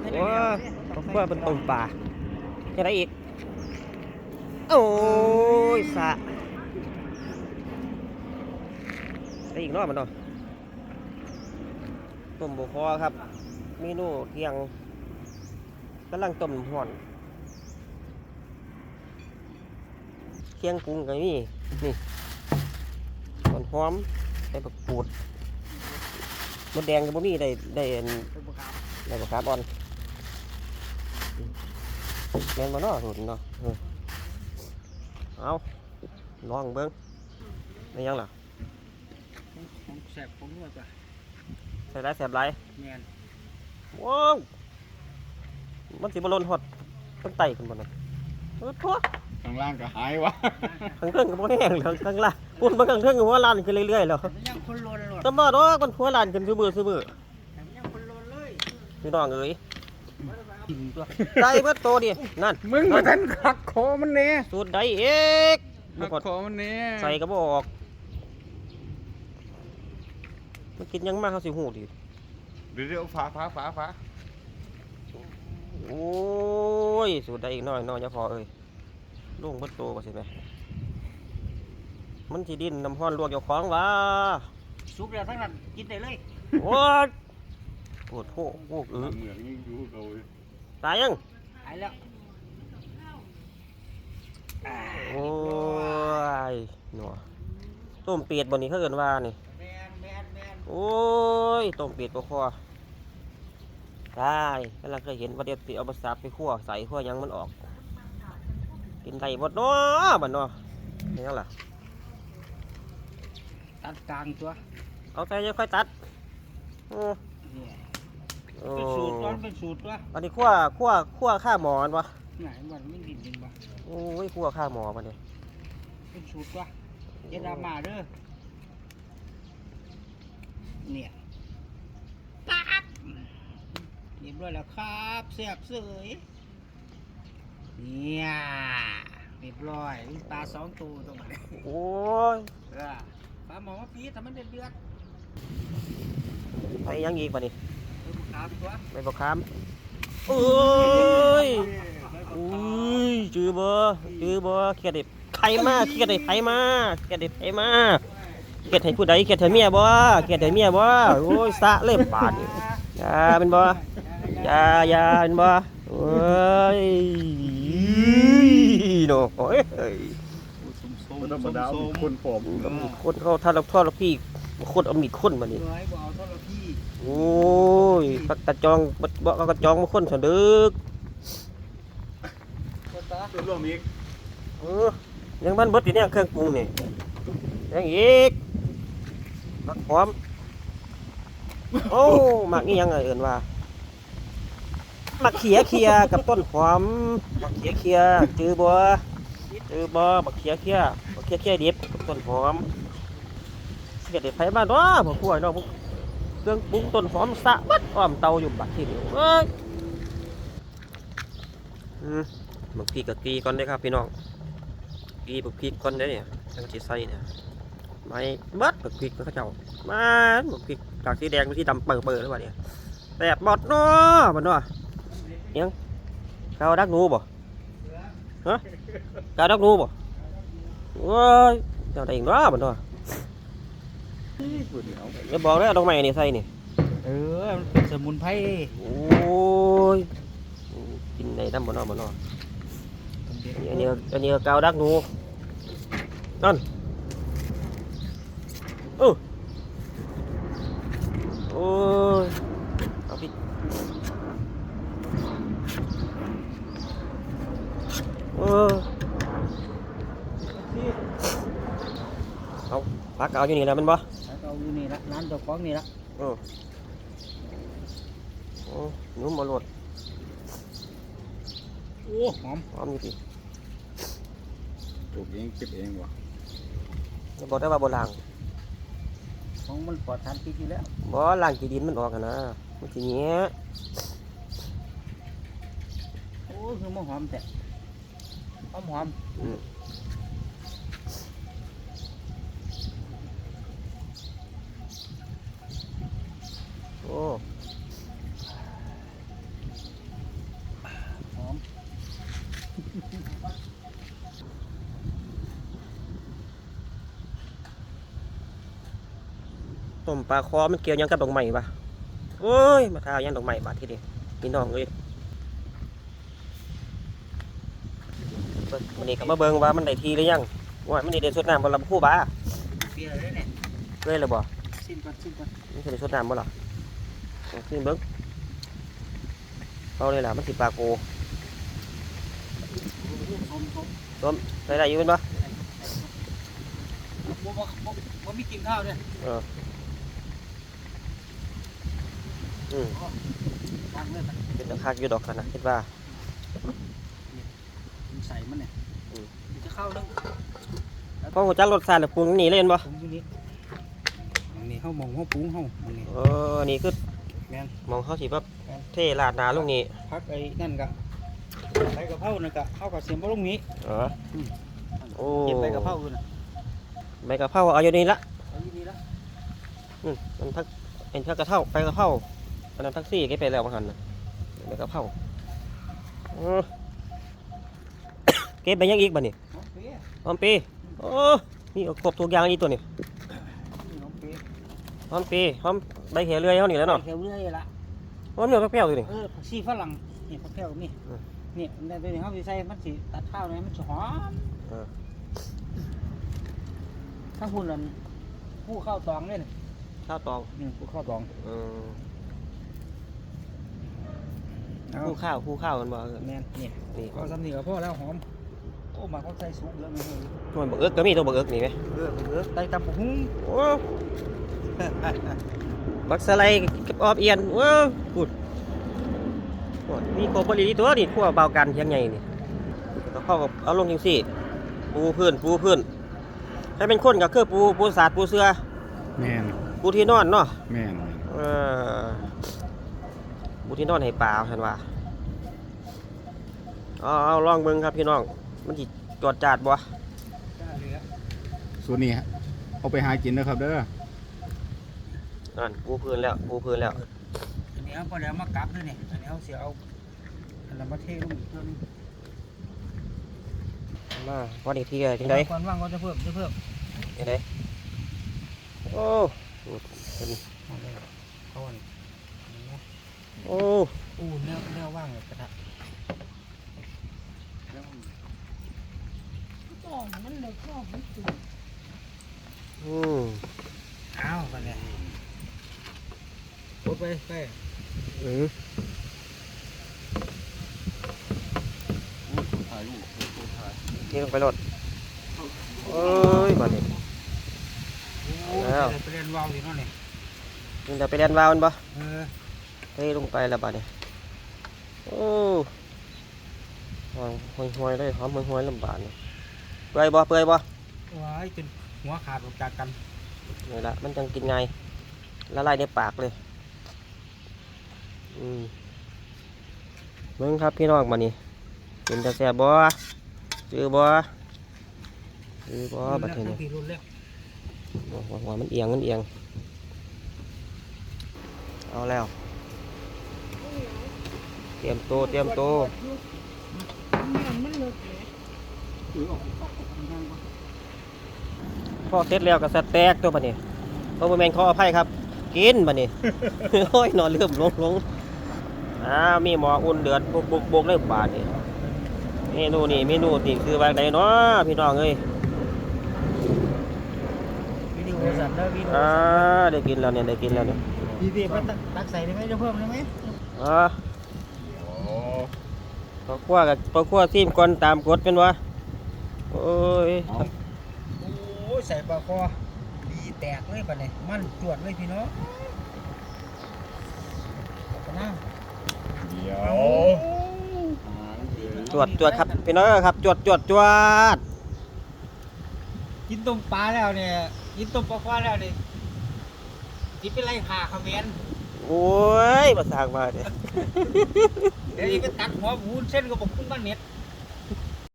ให้ได้ว้าเดี๋ยเพื่อเป็นต้มปลาจะได้อีก โอ้ยสะได้อีกเนอกมันเนาะต้มบุคอครับเมนูเที่ยงกำลังต้มห่อนเที่ยงกุ้งก็มีนี่ต้นหอมใส่ผักกูดมดแดงก็บ่มีได้ได้อันเป็นบุคคลได้บ่ครับบอล แม่นบ่เนาะหุ่นเนาะเออเอาลองเบิ่งไม่ยังล่ะของแสบของนวดป่ะใส่ได้แสบหลายแมนว้าวมันสิบ่หล่นฮอดต้นไตขึ้นบ่น่ะเออทั่วข้างล่างก็หายวะข้างเทิงก็บ่แห้งแล้วข้างล่างปุ่นมาข้างเทิงก็หัวล้านขึ้นเรื่อยๆแล้วแต่มันยังคนโลนโลดตำบ่ดอกมันหัวล้านขึ้นซุมื้อซุมื้อแต่มันยังคนโลนเลยพี่น้องเอ้ย กินตัวไก่เบิดโตดินั่นมึงมาทันขักคอมันเนี่ยสูตรใดเอกบ่ขักพอคอมันเนี่ยใส่ก็บออกมันกินยังมากเขาสิหูดิเดี๋ยวเดี๋ยวฟ้าฟ้าฟ้าฟ้าโอ้ยสูดได้อีกหน้อยหน้อยจะพอเอ้ยลุงเพิ่นโตกว่าสิแม่มันสิดินน้ำห้อนลวกเจ้าของวะซุปแล้วทั้งนั้นกินได้เลยโอ้ยปวดโผโอ้เออเหมือนยังอยู่เขาเลย ตายยังหายแล้วอ่าโอ้ยหนัวต้มเป็ดบนนี้เขาเอินว่านี่แมนแมนแมนโอ้ยต้มเป็ดปลาคอตายกำลังเคยเห็นว่าเดี๋ยวติเอามาสับไปคั่วใส่คั่วหยังมันออก กินไก่บดเนาะบัดเนาะเห็นยังล่ะตัดกลางตัว เอาใจยังค่อยตัดโอ้เนี่ย โอ้เป็นสูตรตัวเป็นสูตรตัวอันนี้คั่วคั่วคั่วข้าหมอมันวะไหนมันไม่ดินดินป่ะโอ้ยคั่วข้าหมอมันเนี่ยเป็นสูตรตัวเจดามาเด้อเนี่ยปั๊บเรียบร้อยแล้วครับเสียบเสยเนี่ยเรียบร้อยมีปลาสองตัวตรงนี้โอ้ยเออปลาหมอมาปีทำมันเดือดเดือดไปยังอีกปะนี่ๆดูครับตัว ไปบอกคามเอ้ยอุ้ยจือบ่จือบ่เขียดเด็บไข่มาเขียดเด็บไข่มาเขียดเด็บไข่มาเขียดให้ผู้ใดเขียดให้เมียบ่เขียดให้เมียบ่โอ้ยสะเล่มปานนี่อยาเป็นบ่อยาอยาเป็นบ่โอ้ยโน่โอ้ยมันธรรมดาเป็นคนผอมคนเขาทารับทอดรับพี่คนเอามีดคนมานี่เหนื่อยบ่เอาเท่าไหร่พี่โอ้ยปักกระจองบ่บ่เอากระจองมาคนสะดึกคนตาตัวรวมอีกเออยังมันเบิดอยู่เนี่ยเครื่องปรุงนี่ยังอีกมักหอมโอ้มักนี่ยังไงเอิ้นว่ามักเขียเขียกับต้นหอมมักเขียเขียจือบ่จือบ่มักเขียเขียมักเขียเขียดิบกับต้นหอมเกิดได้ไผบ้านเนาะบ่กลัวเนาะพวกเค รื่อง ปรุงต้นหอมสะบัดอ้อมเตาอยู่บัดที่นี่เอ้ยอืมบักพริกกับกีก่อนเด้ครับพี่น้องกีบักพริกก่อนเด้เนี่ยจังสิใส่เนี่ยไม่เบัดบักพริกเขาเจ้ามาบักพริกจากสีแดงเป็นสีดำเปิดเปิดแล้ววะเนี่ยแตกบอดเนาะบัดเนาะเยังกาวดักนูบ่ฮะกาวดักนูบ่ว้ยเจ้าได้อีกเนาะบัดเนาะ ปุ่นเอาอย่าบอกเลยเอาดอกไม้นี่ใส่นี่ เออมันเป็นสมุนไพรโอ้ย กินในน้ำบ่เนาะบ่เนาะอันนี้อันนี้ก็กาวดักหนูนั่นเออโอ้ยเอาพี่เออเอาพักเอาอยู่นี่แล้วแมันบ่แล้วก็ เอาอยู่นี่ละร้านเจ้าของนี่ละเออโอ้หนุ่มมาโหลดโอ้หอมพร้อมอยู่ดิปลูกเองเก็บเองวะแล้วบอกได้ว่าบ่ล้างของมันปลอดสารพิษอยู่แล้วบ่ล้างกี่ดินมันออกกันนะมันสิเงี้ยโอ้คือมันหอมแต่หอมหอม ต้มปลาคอมันเกี่ยวหยังกับดอกไม้ปะโอ้ยมาทาหยังดอกไม้บาดทีเดียวพี่น้องเอ้ยเบิ่งวันนี้ก็มาเบิ่งว่ามันได้ทีหรือยังว่ามันได้ได้สดน้ำบ่ลำคู่บ้าเปียเลยเนี่ยเคยเลยบ่สิ้นก่อนสิ้นก่อนมันสิได้สดน้ำบ่ล่ะเอาขึ้นเบิ่งเอาเลยล่ะมันสิปลาโกชมชมต้มได้ได้อยู่เป็นบ่บ่บ่บ่บ่มีกินข้าวด้วยอืม วางเลยมันเป็นตะคักอยู่ดอกกันนะคิดว่าใส่มันเนี่ยอืมมันจะเข้าแล้วพอหัวจักรสชาติแล้วปรุงนี่เล่นบ่ผมอยู่นี่อันนี้เฮามองเฮาปรุงเฮาอันนี้เออนี่คือแม่นมองเขาสิแบบเทลาดหนาลงนี้พักไอ้นั่นก็ใบกะเพรานั่นก็เฮาก็เสียมบ่ลงนี้เออโอ้เก็บใบกะเพราอยู่น่ะใบกะเพราเอาอยู่นี่ละเอาอยู่นี่ละอืมมันพักเห็นพักกระเท่าไปกระเพรา อันนั้นทักซี่เก็บไปแล้วบางหันนะใบกะเพราเออเก็บไปยังอีกบ่นี่น้องเปียหอมปีโอ้นี่เอาครบทุกอย่างอีตัวนี่น้องเปียหอมปีหอมใบเขียวเรือยเขานี่แหล้วเนาะแถวเรื่อยละหอมเหนียวเปรี้ยวๆอยู่นี่เออผักชีฝรั่งนี่ผักแพรวนี่อืมนี่ในตัวนี้เฮาสิใส่มันสิตัดข้าวเนี่ยมันสิหอมเออถ้าหุ่นนั่นผู้เข้าตองเลยน่ะข้าวตองอืมผู้เข้าตองเออ เอาคู่ข้าวคู่ข้าวมันบ่เออแม่นนี่นี่ก็สำนีก็พอแล้วหอมโอ้มาเขาใส่สุกแล้วไม่เฮ้ยมันบักเอิกก็มีตัวบักเอิกนี่ไหมเออเออไตตำบักหุ่งโอ้บักสไลด์กับออบเอียนว้าวพูดโอ้ยมีโคบริลีตัวนี่พวกเบากันเพียงไงนี่ก็เข้ากับเอาลงยังสี่ปูพื้นปูพื้นให้เป็นคนก็คือปูปูสาดปูเสือแม่นปูที่นอนเนาะแม่นเออ ปูที่นอนให้ปลาเห็นว่าเอาเอาลองเบิ่งครับพี่น้อง มันจิจอดจาดบ่ส่วนนี้ฮะเอาไปหากินนะครับเด้อนั่นปูพื้นแล้วปูพื้นแล้วอันนี้เอาพอแล้วมากลับด้วยนี่อันนี้เอาเสียเอาอันนั้นมาเทลงอีกตัวหนึงมาพอดีที่จังไดก่อนว่างก็จะเพิ่มจะเพิ่มจังไดโอ้เป็นเอาเลยเอาอันนี้ โอ้โอ้เนื้อเนื้อว่างเลยกระทะอืมเอากันเลยกดไปไปอืมถ่ายรูปถ่ายนี่ลงไปรถเอ้ยบัดนี้แล้วไปเรียนวาวอยู่นั่นนี่มึงจะไปเรียนวาวมันบ่เออ เฮ้ยลงไปแล้วบัดนี้โอ้หอมห่วยๆเลยหอมห่วยๆลำบากนี่เปื่อยบ่เปื่อยบ่ว้ายจนหัวขาดออกจากกันนี่ละมันจังกินไงายละลายในปากเลยอืมเบิ่งครับพี่น้องมานี่เป็นตาแซ่บบ่จือบ่จือบ่บัดนี้พี่รุ่นแล้วหัวหัวมันเอียงมันเอียง เอาแล้ว เตรียมโตวเตรียมโตวพอเสร็จแล้วก็สแต็กตัวบัดนี้โอ้บ่แม่นขออภัยครับ กินบัดนี้โอ้ยนอนเริ่มลงลงอ่ามีหมออุ่นเดือดบุกบุกบุกเลยบาดนี่เมนูนี่เมนูนี่คือว่าไดเนาะพี่น้องเอ้ยวิดีโอสั่นแล้ววิดีโออ่าได้กินแล้วเนี่ยได้กินแล้วเนี่ยพี่พี่มาตักใส่ได้ไหมจะเพิ่มได้ไหมอ่าโอ้ พอคั่วกับพอคั่วซีมก่อนตามกฎเป็นวะโอ้ยเอาโอ้ยใส่ปลาคอดีแตกเลยปะเนี่ยมันจวดเลยพี่น้องเอาไปนั่งเดี๋ยวจวดจวดครับพี่น้องครับจวดจวดจวดกินต้มปลาแล้วเนี่ยกินต้มปลาคอแล้วเนี่ยจิเป็นไรขาเขมิ้น โอ้ยมาสร้างมาเนี่ย เดี๋ยวนี้ไปตัดหัวหมูเส้นกับอกคุ้งบ้านเน็ต